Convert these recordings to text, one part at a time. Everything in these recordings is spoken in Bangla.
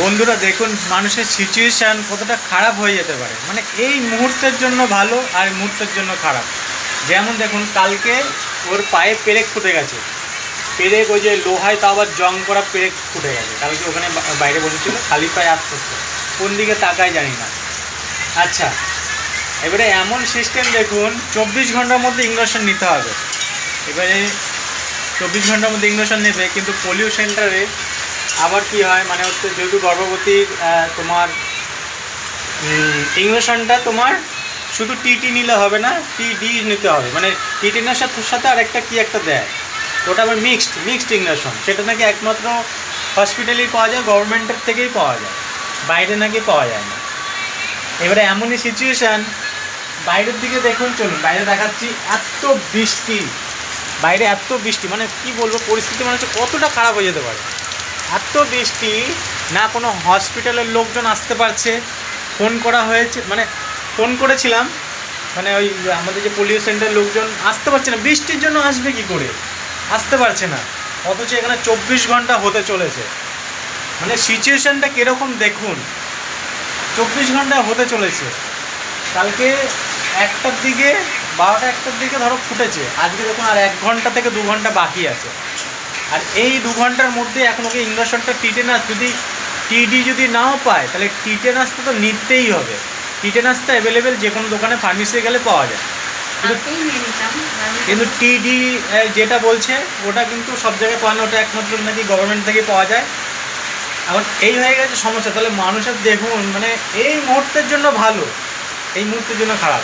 বন্ধুরা, দেখুন, মানুষের সিচুয়েশান কতটা খারাপ হয়ে যেতে পারে। মানে এই মুহূর্তের জন্য ভালো আর মুহূর্তের জন্য খারাপ। যেমন দেখুন, কালকে ওর পায়ে পেরেক ফুটে গেছে। পেরেক ওই যে লোহায় তাও আবার জং করা পেরেক ফুটে গেছে। কালকে ওখানে বাইরে বসেছিল, খালি পায়ে আসতে কোন দিকে তাকায় জানি না। আচ্ছা এবারে এমন সিস্টেম দেখুন, চব্বিশ ঘণ্টার মধ্যে ইঞ্জেকশন নিতে হবে। এবারে চব্বিশ ঘণ্টার মধ্যে ইঞ্জেকশন নেবে, কিন্তু পোলিও সেন্টারে আবার কি হয়? মানে হচ্ছে যেহেতু গর্ভবতীর তোমার ইঞ্জেকশনটা তোমার শুধু টিটি নিলে হবে না টিডি নিতে হবে। মানে টিটিনের সাথে সাথে আর একটা কি একটা দেয়? ওটা আবার মিক্সড মিক্সড ইঞ্জেকশন সেটা নাকি একমাত্র হসপিটালেই পাওয়া যায় গভর্নমেন্টের থেকেই পাওয়া যায়। বাইরে নাকি পাওয়া যায় না। এবারে এমনই সিচুয়েশান বাইরের দিকে দেখুন, চলুন, বাইরে দেখাচ্ছি এত বৃষ্টি। বাইরে এত বৃষ্টি মানে কি বলব, পরিস্থিতি মানে হচ্ছে কতটা খারাপ হয়ে যেতে পারে। এত বৃষ্টি, না কোনো হসপিটালের লোকজন আসতে পারছে। ফোন করা হয়েছে মানে ফোন করেছিলাম মানে ওই আমাদের যে পোলিও সেন্টার লোকজন আসতে পারছে না। বৃষ্টির জন্য আসবে কি করে? আসতে পারছে না। অথচ এখানে চব্বিশ ঘণ্টা হতে চলেছে। মানে সিচুয়েশানটা কীরকম দেখুন? চব্বিশ ঘণ্টা হতে চলেছে। কালকে একটার দিকে, বারোটা একটার দিকে ধরো ফুটেছে। আজকে দেখুন আর এক ঘণ্টা থেকে দু ঘণ্টা বাকি আছে। আর এই দু ঘণ্টার মধ্যে এখন ওকে ইঞ্জেকশনটা টিটেনাস যদি টিডি যদি নাও পায় তাহলে টিটেনাসটা তো নিতেই হবে। টিটেনাসটা অ্যাভেলেবেল যে কোনো দোকানে ফার্মেসি গেলে পাওয়া যায়। কিন্তু টিডি যেটা বলছে ওটা কিন্তু সব জায়গায় পাওয়া না ওটা একমাত্র নাকি গভর্নমেন্ট থেকে পাওয়া যায়। এখন এই হয়ে গেছে সমস্যা তাহলে মানুষের দেখুন মানে এই মুহূর্তের জন্য ভালো এই মুহূর্তের জন্য খারাপ।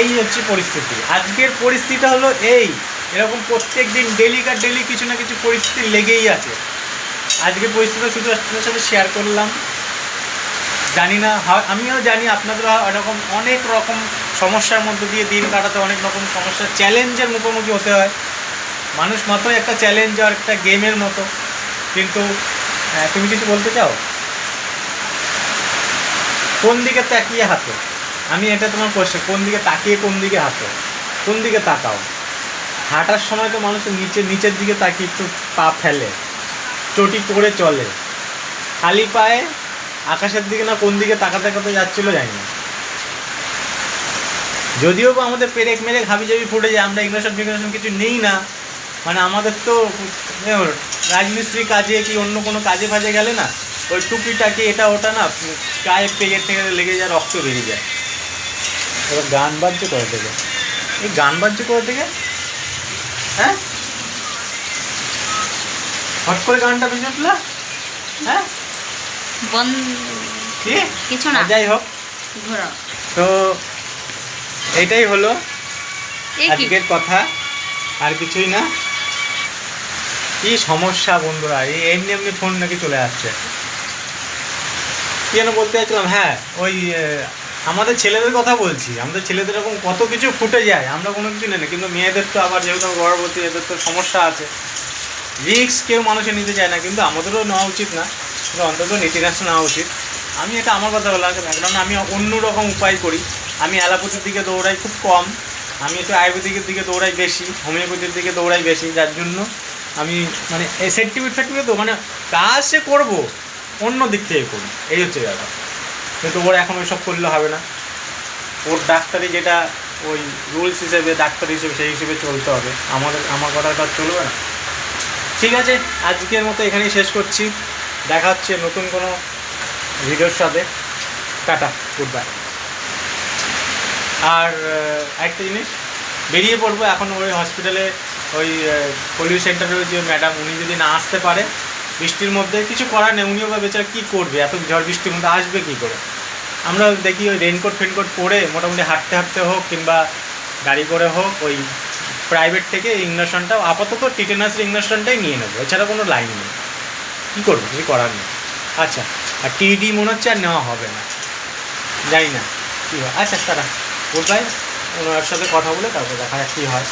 এই হচ্ছে পরিস্থিতি। আজকের পরিস্থিতিটা হলো এই। এরকম প্রত্যেক দিন ডেলিকার ডেলি কিছু না কিছু পরিস্থিতি লেগেই আছে। আজকে পরিস্থিতি শুধু আপনাদের সাথে শেয়ার করলাম। জানি না, হয়- আমিও জানি আপনাদের এরকম অনেক রকম সমস্যার মধ্যে দিয়ে দিন কাটাতে অনেক রকম সমস্যা চ্যালেঞ্জের মুখোমুখি হতে হয়। মানুষ মাত্রই একটা চ্যালেঞ্জ আর একটা গেমের মতো। কিন্তু তুমি কিছু বলতে চাও? কোন দিকে তাকিয়ে হাঁটো? আমি এটা তোমার কোশ্চেন কোন দিকে তাকিয়ে কোন দিকে হাঁটো? কোন দিকে তাকাও? হাঁটার সময় তো মানুষের নিচে নিচের দিকে তাকিয়ে একটু পা ফেলে, চটি করে চলে। খালি পায়ে আকাশের দিকে না কোন দিকে তাকাতে তাকাতে যাচ্ছিল জানি না। যদিও বা আমাদের পেরেক মেরেক হাবি জাবি ফুটে যায় আমরা ইংরেশন ফিগ্রেশন কিছু নেই না। মানে আমাদের তো রাজমিস্ত্রি কাজে কি অন্য কোনো কাজে ফাজে গেলে না, ওই টুপিটাকে এটা ওটা না গায়ে পেয়ে থেকে লেগে যায়, রক্ত বেরিয়ে যায়। এবার গান বাজছে করে থেকে? এই গান বাজছে করে থেকে? হ্যাঁ? হট করে গানটা বেজে উঠল? হ্যাঁ? কি? কিছু না। যাই হোক। তো এটাই হলো আজকের কথা। আর কিছুই না। কি সমস্যা বন্ধুরা? এই এমনি এমনি ফোন নাকি চলে আসছে। কি যেন বলতে চাইছিলাম হ্যাঁ ওই আমাদের ছেলেদের কথা বলছি, আমাদের ছেলেদের এরকম কত কিছু ফুটে যায়, আমরা কোনো কিছু নেই না, কিন্তু মেয়েদের তো আবার যেহেতু গর্ভবতী, এদের তো সমস্যা আছে। রিক্স কেউ মানুষে নিতে চায় না, কিন্তু আমাদেরও নেওয়া উচিত না কিন্তু অন্তত নীতিরাষ্ট্র নেওয়া উচিত। আমি এটা আমার কথা বললাম কারণ আমি অন্য রকম উপায় করি। আমি অ্যালোপ্যাথির দিকে দৌড়াই খুব কম, আমি একটু আয়ুর্বেদিকের দিকে দৌড়াই বেশি, হোমিওপ্যাথির দিকে দৌড়াই বেশি, যার জন্য আমি মানে এই সেন্টিমেন্ট ফেন্টিমেন্ট তো মানে কাজ সে করব, অন্য দিক থেকে করি এই হচ্ছে ব্যাপার। কিন্তু ওর এখন ওইসব করলে হবে না। ওর ডাক্তারি যেটা, ওই রুলস হিসেবে ডাক্তার হিসেবে, সেই হিসেবে চলতে হবে। আমাদের, আমার কথাটা চলবে না। ঠিক আছে, আজকের মতো এখানেই শেষ করছি। দেখা হচ্ছে নতুন কোনো ভিডিওর সাথে। টাটা গুড বাই আর একটা জিনিস, বেরিয়ে পড়ব এখন ওই হসপিটালে ওই পোলিও সেন্টারের যে ম্যাডাম উনি যদি না আসতে পারে, বৃষ্টির মধ্যে, কিছু করার নেই, উনিও বা বেচারা কী করবে? এত ঝড় বৃষ্টির মধ্যে আসবে কী করে? আমরা দেখি ওই রেনকোট ফেনকোট পরে মোটামুটি হাঁটতে হাঁটতে হোক কিংবা গাড়ি করে হোক, ওই প্রাইভেট থেকে ইঞ্জেকশনটা আপাতত টিটেনাসের ইঞ্জেকশনটাই নিয়ে নেব। এছাড়া কোনো লাইন নেই। কী করব? কিছু করার নেই। আচ্ছা আর টিডি মনে হচ্ছে আর নেওয়া হবে না। জানি না কী হয়। আচ্ছা তারা বাই ওনার সাথে কথা বলে তারপর দেখা যাক কী হয়।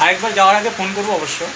আরেকবার যাওয়ার আগে ফোন করব অবশ্য।